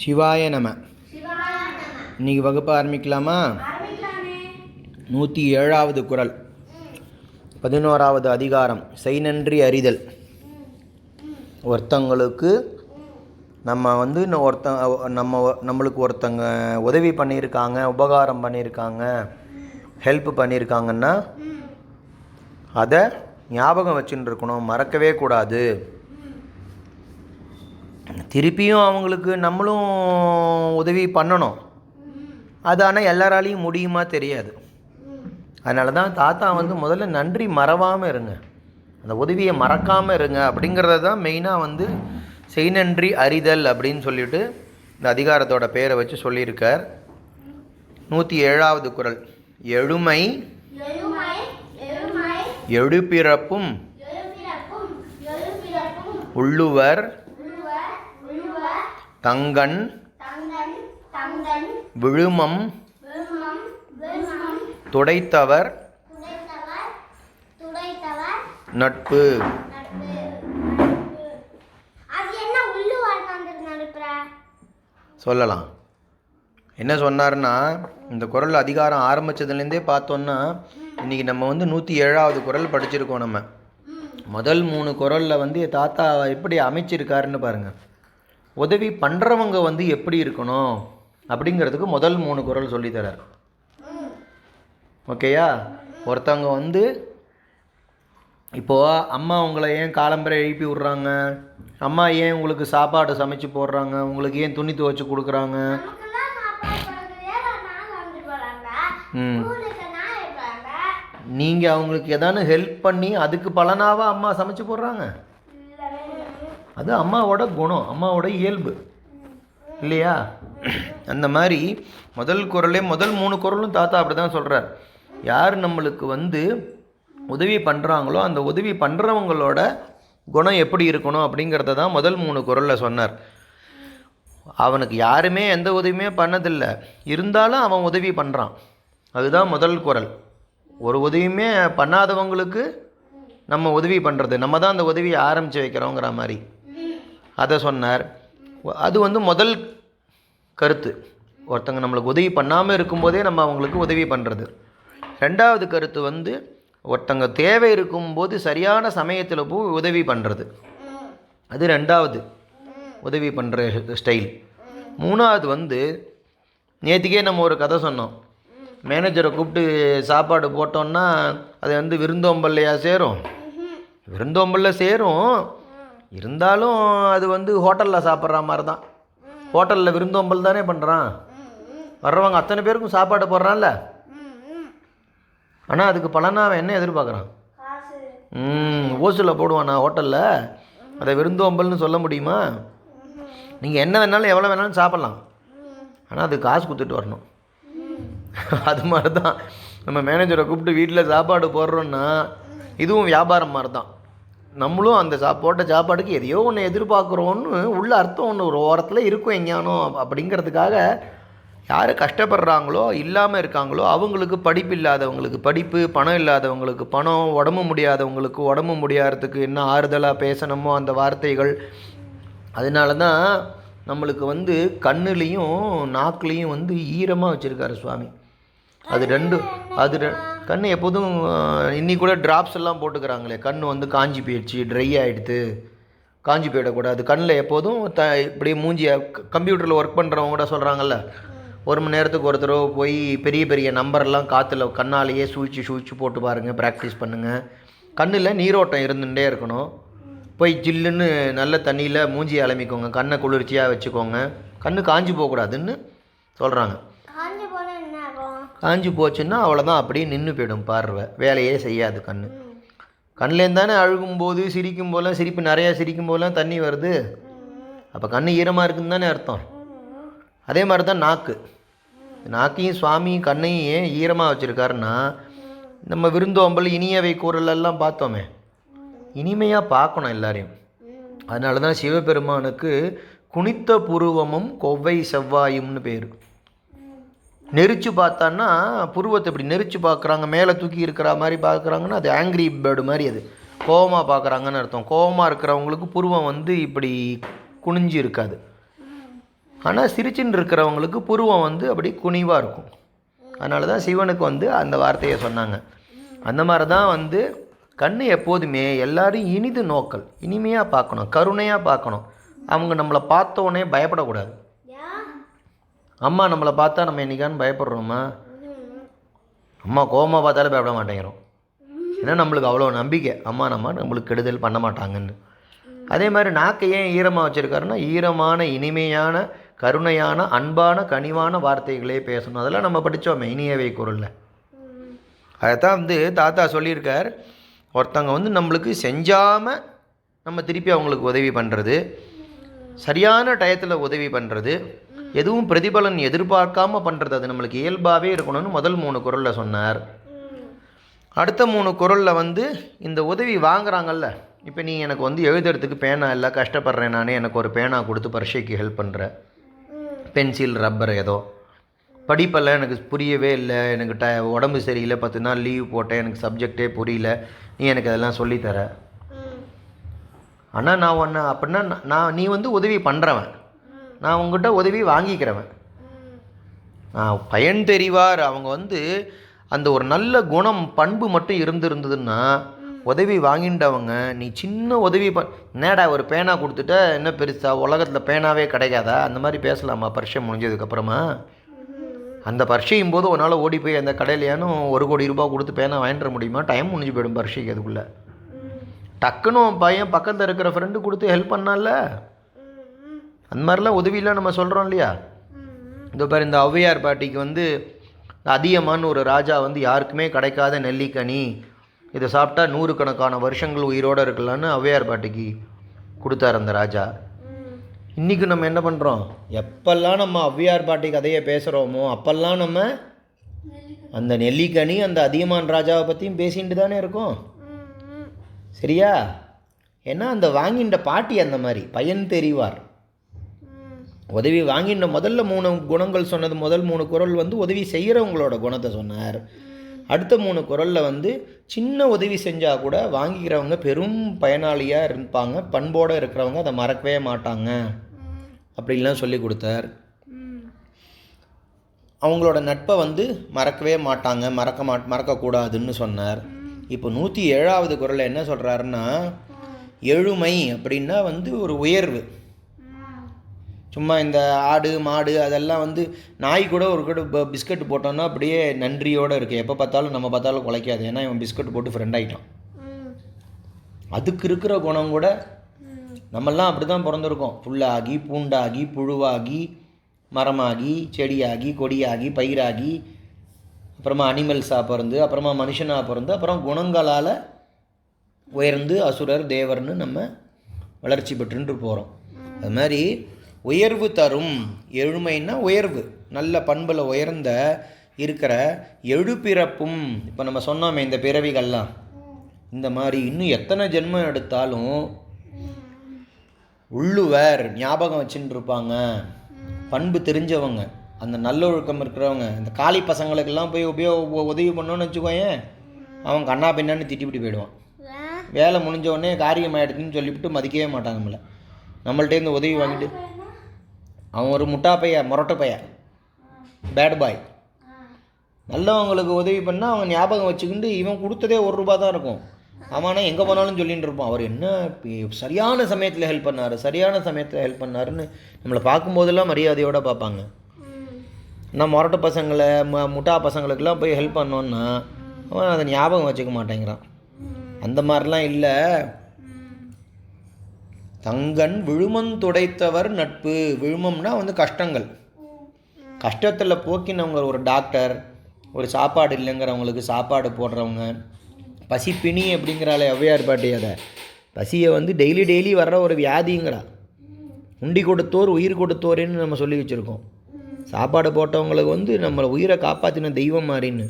சிவாய நம. இன்னைக்கு வகுப்பு ஆரம்பிக்கலாமா? நூற்றி ஏழாவது குறள் பதினோராவது அதிகாரம். செய் நன்றி அறிதல். ஒருத்தங்களுக்கு நம்ம வந்து ஒருத்த நம்ம நம்மளுக்கு ஒருத்தங்க உதவி பண்ணியிருக்காங்க உபகாரம் பண்ணியிருக்காங்க ஹெல்ப் பண்ணியிருக்காங்கன்னா அதை ஞாபகம் வச்சுட்டு இருக்கணும். மறக்கவே கூடாது. திருப்பியும் அவங்களுக்கு நம்மளும் உதவி பண்ணணும். அது ஆனால் எல்லாராலையும் முடியுமா தெரியாது. அதனால தான் தாத்தா வந்து முதல்ல நன்றி மறவாமல் இருங்க. அந்த உதவியை மறக்காமல் இருங்க அப்படிங்கிறத தான் மெயினாக வந்து செய் நன்றி அறிதல் அப்படின்னு சொல்லிட்டு இந்த அதிகாரத்தோட பேரை வச்சு சொல்லியிருக்கார். நூற்றி ஏழாவது குறள் எழுமை. எழுபிறப்பும் எழுபிறப்பும் உள்ளுவர். தங்கன் விழுமம் துடைத்தவர் நட்பு. சொல்லலாம். என்ன சொன்னார்னா இந்த குறள் அதிகாரம் ஆரம்பித்ததுலேருந்தே பார்த்தோன்னா இன்றைக்கி நம்ம வந்து நூற்றி ஏழாவது குறள் படிச்சிருக்கோம் நம்ம. முதல் மூணு குறளில் வந்து தாத்தா எப்படி அமைச்சிருக்காருன்னு பாருங்கள் உதவி பண்ணுறவங்க வந்து எப்படி இருக்கணும் அப்படிங்கிறதுக்கு முதல் மூணு குறள் சொல்லித்தரார் ஓகேயா? ஒருத்தவங்க வந்து இப்போது அம்மா உங்களை ஏன் காலம்பரை எழுப்பி விட்றாங்க? அம்மா ஏன் உங்களுக்கு சாப்பாடு சமைச்சு போடுறாங்க? உங்களுக்கு ஏன் துணி துவைச்சு கொடுக்குறாங்க? ம். நீங்கள் அவங்களுக்கு ஏதானு ஹெல்ப் பண்ணி அதுக்கு பலனாவா அம்மா சமைச்சு போடுறாங்க? அது அம்மாவோட குணம் அம்மாவோட இயல்பு. இல்லையா? அந்த மாதிரி முதல் குரலே முதல் மூணு குரலும் தாத்தா அப்படி தான் சொல்கிறார் யார் நம்மளுக்கு வந்து உதவி பண்ணுறாங்களோ அந்த உதவி பண்ணுறவங்களோட குணம் எப்படி இருக்கணும் அப்படிங்கிறத தான் முதல் மூணு குரலில் சொன்னார். அவனுக்கு யாருமே எந்த உதவியுமே பண்ணதில்லை. இருந்தாலும் அவன் உதவி பண்ணுறான் அதுதான் முதல் குரல். ஒரு உதவியுமே பண்ணாதவங்களுக்கு நம்ம உதவி பண்ணுறது நம்ம தான் அந்த உதவியை ஆரம்பித்து வைக்கிறோங்கிற மாதிரி. அதை சொன்னார். அது வந்து முதல் கருத்து. ஒருத்தங்க நம்மளுக்கு உதவி பண்ணாமல் இருக்கும்போதே நம்ம அவங்களுக்கு உதவி பண்ணுறது ரெண்டாவது கருத்து வந்து ஒருத்தங்க தேவை இருக்கும்போது சரியான சமயத்தில் போய் உதவி பண்ணுறது அது ரெண்டாவது உதவி பண்ணுற ஸ்டைல். மூணாவது வந்து நேற்றுக்கே நம்ம ஒரு கதை சொன்னோம். மேனேஜரை கூப்பிட்டு சாப்பாடு போட்டோன்னா அது வந்து விருந்தோம்பல்லையா சேரும்? விருந்தோம்பல்ல சேரும். இருந்தாலும் அது வந்து ஹோட்டலில் சாப்பிட்ற மாதிரி தான் ஹோட்டலில் விருந்தோம்பல் தானே பண்ணுறான் வர்றவங்க அத்தனை பேருக்கும் சாப்பாடு போடுறான்ல. ஆனால் அதுக்கு பலனா அவன் என்ன எதிர்பார்க்குறான்? காசு ம் ஓசில் போடுவானா ஹோட்டலில்? அதை விருந்தோம்பல்னு சொல்ல முடியுமா? நீங்கள் என்ன வேணாலும் எவ்வளோ வேணாலும் சாப்பிட்லாம். ஆனால் அது காசு கொடுத்துட்டு வரணும். அது மாதிரி தான் நம்ம மேனேஜரை கூப்பிட்டு வீட்டில் சாப்பாடு போடுறோன்னா இதுவும் வியாபாரம் மாதிரி தான் நம்மளும் அந்த சா போட்ட சாப்பாடுக்கு எதையோ ஒன்று எதிர்பார்க்குறோன்னு உள்ள அர்த்தம் ஒன்று ஒரு ஓரத்தில் இருக்கும் எங்கேயானோ அப்படிங்கிறதுக்காக யார் கஷ்டப்படுறாங்களோ இல்லாமல் இருக்காங்களோ அவங்களுக்கு படிப்பு இல்லாதவங்களுக்கு படிப்பு பணம் இல்லாதவங்களுக்கு பணம் உடம்பு முடியாதவங்களுக்கு உடம்பு முடியாததுக்கு என்ன ஆறுதலாக பேசணுமோ அந்த வார்த்தைகள். அதனால தான் நம்மளுக்கு வந்து கண்ணுலேயும் நாக்குலேயும் வந்து ஈரமாக வச்சுருக்காரு சுவாமி. அது ரெண்டு அது கண் எப்போதும் இன்னி கூட ட்ராப்ஸ் எல்லாம் போட்டுக்கிறாங்களே. கண் வந்து காஞ்சி போயிடுச்சு ட்ரை ஆகிடுது காஞ்சி போயிடக்கூடாது கண்ணில் எப்போதும் த இப்படி மூஞ்சிய கம்ப்யூட்டரில் ஒர்க் பண்ணுறவங்க கூட சொல்கிறாங்கல்ல ஒரு மணி நேரத்துக்கு ஒரு தடவை போய் பெரிய பெரிய நம்பரெல்லாம் காற்றுல கண்ணாலேயே சூழ்ச்சி சூழ்ச்சி போட்டு பாருங்கள் ப்ராக்டிஸ் பண்ணுங்கள் கண்ணில் நீரோட்டம் இருந்துகிட்டே இருக்கணும். போய் ஜில்லுன்னு நல்ல தண்ணியில் மூஞ்சி அலமிக்கோங்க கண்ணை குளிர்ச்சியாக வச்சுக்கோங்க. கண்ணு காஞ்சி போகக்கூடாதுன்னு சொல்கிறாங்க காஞ்சு போனா என்ன ஆகும் காஞ்சி போச்சுன்னா அவ்வளோதான் அப்படியே நின்று போயிடும் பார்வை. வேலையே செய்யாது கண் கண்ணிலேருந்து தானே அழுகும்போது சிரிக்கும் போதெல்லாம் சிரிப்பு நிறையா சிரிக்கும் போதெல்லாம் தண்ணி வருது. அப்போ கண் ஈரமாக இருக்குன்னு தானே அர்த்தம். அதே மாதிரி தான் நாக்கு. நாக்கையும் சுவாமியும் கண்ணையும் ஏன் ஈரமாக வச்சுருக்காருன்னா நம்ம விருந்தோம்பல் இனியவை கூறலெல்லாம் பார்த்தோமே. இனிமையாக பார்க்கணும் எல்லாரையும். அதனால தான் சிவபெருமானுக்கு குனித்த புருவமும் கொவ்வை செவ்வாயும்னு பேர். நெரிச்சு பார்த்தான்னா புருவத்தை இப்படி நெரிச்சு பார்க்குறாங்க மேலே தூக்கி இருக்கிற மாதிரி பார்க்குறாங்கன்னா அது ஆங்கிரி பேர்டு மாதிரி அது. கோவமாக பார்க்குறாங்கன்னு அர்த்தம். கோவமாக இருக்கிறவங்களுக்கு புருவம் வந்து இப்படி குனிஞ்சு இருக்காது. ஆனால் சிரிச்சின்னு இருக்கிறவங்களுக்கு புருவம் வந்து அப்படி குனிவாக இருக்கும். அதனால தான் சிவனுக்கு வந்து அந்த வார்த்தையை சொன்னாங்க. அந்த மாதிரி தான் வந்து கண்ணு எப்போதுமே எல்லாரும் இனிது நோக்கல். இனிமையாக பார்க்கணும். கருணையாக பார்க்கணும். அவங்க நம்மளை பார்த்த உடனே பயப்படக்கூடாது. அம்மா நம்மளை பார்த்தா நம்ம என்னைக்கான்னு பயப்படுறோமா? அம்மா கோவமாக பார்த்தாலே பயப்பட மாட்டேங்கிறோம். ஏன்னா நம்மளுக்கு அவ்வளோ நம்பிக்கை. அம்மா நம்ம நம்மளுக்கு கெடுதல் பண்ண மாட்டாங்கன்னு. அதே மாதிரி நாக்கை ஏன் ஈரமாக வச்சுருக்காருன்னா ஈரமான இனிமையான கருணையான அன்பான கனிவான வார்த்தைகளே பேசணும். அதெல்லாம் நம்ம படித்தோமே இனியவை குரலில். அதைத்தான் வந்து தாத்தா சொல்லியிருக்கார். ஒருத்தவங்க வந்து நம்மளுக்கு செஞ்சாமல் நம்ம திருப்பி அவங்களுக்கு உதவி பண்ணுறது சரியான டயத்தில் உதவி பண்ணுறது எதுவும் பிரதிபலன் எதிர்பார்க்காம பண்ணுறது அது நம்மளுக்கு இயல்பாகவே இருக்கணும்னு முதல் மூணு குரலில் சொன்னார். அடுத்த மூணு குரலில் வந்து இந்த உதவி வாங்குறாங்கல்ல இப்போ நீ எனக்கு வந்து எழுதுறதுக்கு பேனா இல்லை கஷ்டப்படுறேன் நானே எனக்கு ஒரு பேனா கொடுத்து பரீட்சைக்கு ஹெல்ப் பண்ணுற பென்சில் ரப்பர் ஏதோ. படிப்பெல்லாம் எனக்கு புரியவே இல்லை எனக்கு ட உடம்பு சரியில்லை பத்து நாள் லீவ் போட்டேன் எனக்கு சப்ஜெக்டே புரியல நீ எனக்கு அதெல்லாம் சொல்லித்தர ஆனால் நான் ஒன்று அப்படின்னா நான்- நான் நீ வந்து உதவி பண்ணுறவன் நான் உங்ககிட்ட உதவி வாங்கிக்கிறவன். நான் பயன் தெரிவார். அவங்க வந்து அந்த ஒரு நல்ல குணம் பண்பு மட்டும் இருந்திருந்ததுன்னா உதவி வாங்கிட்டவங்க நீ சின்ன உதவி ப என்னடா ஒரு பேனா கொடுத்துட்ட? என்ன பெருசா? உலகத்தில் பேனாவே கிடைக்காதா? அந்த மாதிரி பேசலாமா? பரிட்சை முடிஞ்சதுக்கப்புறமா? அந்த பரீட்சையும் போது உன்னால் ஓடி போய் அந்த கடையிலையானும் ஒரு கோடி ரூபாய் கொடுத்து பேனா வாங்கிட முடியுமா? டைம் முடிஞ்சு போயிடும் பரீட்சைக்கு அதுக்குள்ளே. டக்குன்னு பையன் பக்கத்தில் இருக்கிற ஃப்ரெண்டு கொடுத்து ஹெல்ப் பண்ணால அந்த மாதிரிலாம் உதவியெலாம் நம்ம சொல்கிறோம் இல்லையா? இந்த பாரு இந்த ஔவையார் பாட்டிக்கு வந்து அதியமான் ஒரு ராஜா வந்து யாருக்குமே கிடைக்காத நெல்லிக்கனி. இதை சாப்பிட்டா நூறுக்கணக்கான வருஷங்கள் உயிரோடு இருக்கலான்னு ஔவையார் பாட்டிக்கு கொடுத்தார் அந்த ராஜா. இன்றைக்கி நம்ம என்ன பண்ணுறோம் எப்பெல்லாம் நம்ம ஔவையார் பாட்டி கதையை பேசுகிறோமோ அப்பெல்லாம் நம்ம அந்த நெல்லிக்கனி அந்த அதியமான் ராஜாவை பற்றியும் பேசிட்டு தானே இருக்கோம். சரியா? ஏன்னா அந்த வாங்கின்ற பாட்டி அந்த மாதிரி பயன் தெரிவார். உதவி வாங்கின முதல்ல மூணு குணங்கள் சொன்னது முதல் மூணு குரல் வந்து உதவி செய்கிறவங்களோட குணத்தை சொன்னார். அடுத்த மூணு குரலில் வந்து சின்ன உதவி செஞ்சால் கூட வாங்கிக்கிறவங்க பெரும் பயனாளியாக இருப்பாங்க பண்போடு இருக்கிறவங்க அதை மறக்கவே மாட்டாங்க. அப்படின்லாம் சொல்லி கொடுத்தார். அவங்களோட நட்பை வந்து மறக்கவே மாட்டாங்க மறக்க மா மறக்கக்கூடாதுன்னு சொன்னார். இப்போ நூற்றி ஏழாவது குரலில் என்ன சொல்கிறாருன்னா எழுமை அப்படின்னா வந்து ஒரு உயர்வு. சும்மா இந்த ஆடு மாடு அதெல்லாம் வந்து நாய் கூட ஒரு கூட ப- பிஸ்கட் போட்டோன்னா அப்படியே நன்றியோடு இருக்குது எப்போ பார்த்தாலும் நம்ம பார்த்தாலும் குலைக்காது. ஏன்னா இவன் பிஸ்கட் போட்டு ஃப்ரெண்ட் ஆகிட்டான் அதுக்கு இருக்கிற குணம் கூட நம்மெல்லாம் அப்படி தான் பிறந்திருக்கோம். புல்லாகி பூண்டாகி புழுவாகி மரமாகி செடியாகி கொடியாகி பயிராகி அப்புறமா அனிமல்ஸாக பிறந்து அப்புறமா மனுஷனாக பிறந்து அப்புறம் குணங்களால் உயர்ந்து அசுரர் தேவர்னு நம்ம வளர்ச்சி பெற்றுட்டு போகிறோம் அது மாதிரி உயர்வு தரும். எழுமைன்னா உயர்வு. நல்ல பண்பில் உயர்ந்த இருக்கிற எழுபிறப்பும் இப்போ நம்ம சொன்னோமே இந்த பிறவிகள்லாம். இந்த மாதிரி இன்னும் எத்தனை ஜென்மம் எடுத்தாலும் உள்ளுவர் ஞாபகம் வச்சுட்டு இருப்பாங்க. பண்பு தெரிஞ்சவங்க. அந்த நல்லொழுக்கம் இருக்கிறவங்க. இந்த காளி பசங்களுக்கெல்லாம் போய் உபயோக உதவி பண்ணோன்னு வச்சுக்கோயேன். அவன் கண்ணா பின்னான்னு திட்டிப்பிட்டு போயிடுவான். வேலை முடிஞ்ச உடனே காரியம் ஆயிடுதுன்னு சொல்லிவிட்டு மதிக்கவே மாட்டாங்க நம்மளை. நம்மள்ட்ட இந்த உதவி வாங்கிட்டு அவன் ஒரு முட்டா பையன் முரட்டு பையன் பேட் பாய் நல்லவங்களுக்கு உதவி பண்ணால் அவன் ஞாபகம் வச்சுக்கிட்டு இவன் கொடுத்ததே ஒரு ரூபா தான் இருக்கும். அவனா எங்கே போனாலும் சொல்லிகிட்டு இருப்பான். அவர் என்ன சரியான சமயத்தில் ஹெல்ப் பண்ணார் சரியான சமயத்தில் ஹெல்ப் பண்ணாருன்னு நம்மளை பார்க்கும்போதெல்லாம் மரியாதையோடு பார்ப்பாங்க. நான் முரட்டு பசங்களை ம முட்டா பசங்களுக்கெல்லாம் போய் ஹெல்ப் பண்ணோன்னா அவன் அதை ஞாபகம் வச்சுக்க மாட்டேங்கிறான். அந்த மாதிரிலாம் இல்லை. தங்கன் விழுமம் துடைத்தவர் நட்பு. விழுமம்னா வந்து கஷ்டங்கள். கஷ்டத்தில் போக்கினவங்க ஒரு டாக்டர் ஒரு சாப்பாடு இல்லைங்கிறவங்களுக்கு சாப்பாடு போடுறவங்க பசி பிணி அப்படிங்கிறாளே ஔவையார் பாட்டி அதை. பசியை வந்து டெய்லி டெய்லி வர்ற ஒரு வியாதிங்கிறா. உண்டி கொடுத்தோர் உயிர் கொடுத்தோரேன்னு நம்ம சொல்லி வச்சுருக்கோம். சாப்பாடு போட்டவங்களுக்கு வந்து நம்மளை உயிரை காப்பாற்றின தெய்வம் மாதிரின்னு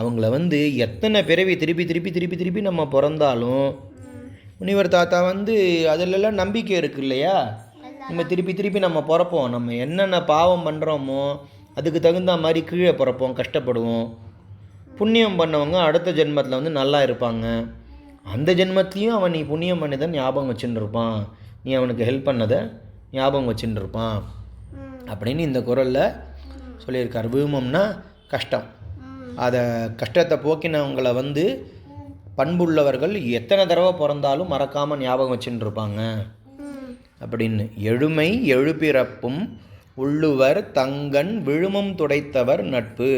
அவங்கள வந்து எத்தனை பிறவி திருப்பி திருப்பி திருப்பி திருப்பி நம்ம பிறந்தாலும் முனிவர் தாத்தா வந்து அதிலெல்லாம் நம்பிக்கை இருக்கு இல்லையா நம்ம திருப்பி திருப்பி நம்ம பிறப்போம். நம்ம என்னென்ன பாவம் பண்ணுறோமோ அதுக்கு தகுந்த மாதிரி கீழே பிறப்போம் கஷ்டப்படுவோம். புண்ணியம் பண்ணவங்க அடுத்த ஜென்மத்தில் வந்து நல்லா இருப்பாங்க. அந்த ஜென்மத்துலேயும் அவன் நீ புண்ணியம் பண்ணதை ஞாபகம் வச்சுட்டு இருப்பான் நீ அவனுக்கு ஹெல்ப் பண்ணதை ஞாபகம் வச்சுட்டு இருப்பான் அப்படின்னு இந்த குரலில் சொல்லியிருக்கார். வீமம்னா கஷ்டம். அதை கஷ்டத்தை போக்கினவங்களை வந்து பண்புள்ளவர்கள் எத்தனை தடவை பிறந்தாலும் மறக்காமல் ஞாபகம் வச்சுட்டு இருப்பாங்க அப்படின்னு. எழுமை எழுபிறப்பும் உள்ளுவர் தங்கன் விழுமம் துடைத்தவர் நட்பு.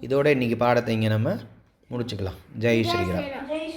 இதோட இன்னைக்கு பாடத்தை இங்கே நம்ம முடிச்சுக்கலாம். ஜெய் ஸ்ரீராம். ஜெய்